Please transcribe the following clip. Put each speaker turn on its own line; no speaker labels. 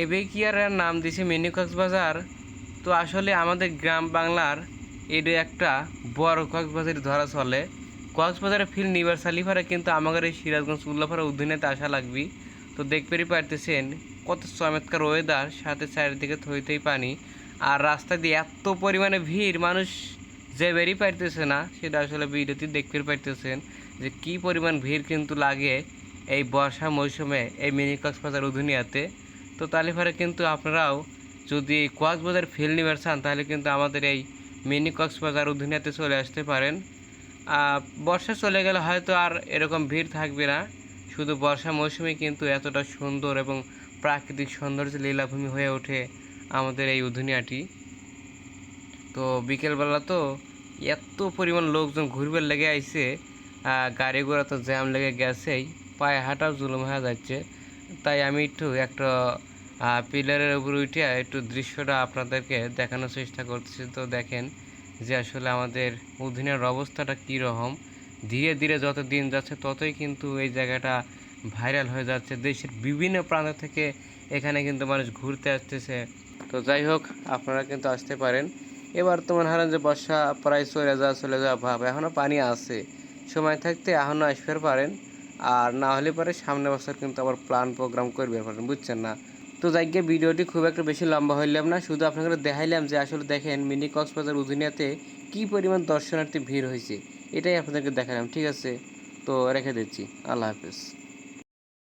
এবেকিয়ার নাম দিছে মিনি কক্সবাজার। তো আসলে আমাদের গ্রাম বাংলার এটা একটা বড় কক্সবাজার ধরা চলে। কক্সবাজারে ফিল নিবার সালিফারে কিন্তু আমাদের এই সিরাজগঞ্জ উল্লাফারা উদ্দিনেতে আসা লাগবি তো দেখতেই পারতেছেন কত চমৎকার ওয়েদার সাথে চারিদিকে থইতেই পানি। আর রাস্তা দিয়ে এত পরিমাণে ভিড়, মানুষ যে বেরিয়ে পারতেছে না, সেটা আসলে ভিডিওতে দেখতে পারতেছেন যে কি পরিমাণ ভিড় কিন্তু লাগে এই বর্ষা মৌসুমে এই মিনি কক্সবাজার উধুনিয়াতে তো তাহলে পরে কিন্তু আপনারাও যদি কক্সবাজার ফিল নিবার চান তাহলে কিন্তু আমাদের এই মিনি কক্সবাজার উধুনিয়াতে চলে আসতে পারেন। বর্ষা চলে গেলে হয়তো আর এরকম ভিড় থাকবে না। শুধু বর্ষা মৌসুমে কিন্তু এতটা সুন্দর এবং প্রাকৃতিক সৌন্দর্য লীলাভূমি হয়ে ওঠে আমাদের এই উধুনিয়াটি। তো বিকেলবেলা তো এত পরিমাণ লোকজন ঘুরবার লেগে আহ, গাড়ি ঘোড়া তো জ্যাম লেগে গেছেই পায়ে হাঁটাও জুলুম হয়ে যাচ্ছে। তাই আমি একটু একটা পিলারের উপর উঠে একটু দৃশ্যটা আপনাদেরকে দেখানোর চেষ্টা করতেছি। তো দেখেন যে আসলে আমাদের উধুনের অবস্থাটা কীরকম ধীরে ধীরে যত দিন যাচ্ছে, ততই কিন্তু এই জায়গাটা ভাইরাল হয়ে যাচ্ছে। দেশের বিভিন্ন প্রান্ত থেকে এখানে কিন্তু মানুষ ঘুরতে আসতেছে। তো যাই হোক, আপনারা কিন্তু আসতে পারেন। এবার তো মনে হয় যে বর্ষা প্রায় চলে যাওয়া চলে যাওয়া ভাব। এখনও পানি আছে। সময় থাকতে এখনও আসতে পারেন। আর না হলে পরে সামনে বছর কিন্তু আবার প্ল্যান প্রোগ্রাম করবে পারেন বুঝছেন না? তো যাই গিয়ে ভিডিওটি খুব একটা বেশি লম্বা হইলাম না। শুধু আপনাদের দেখাইলাম যে আসলে দেখেন, মিনি কক্সবাজার উদুনিয়াতে কী পরিমাণ দর্শনার্থী ভিড় হয়েছে এটাই আপনাদেরকে দেখালাম, ঠিক আছে? তো রেখে দিচ্ছি। আল্লাহ হাফেজ।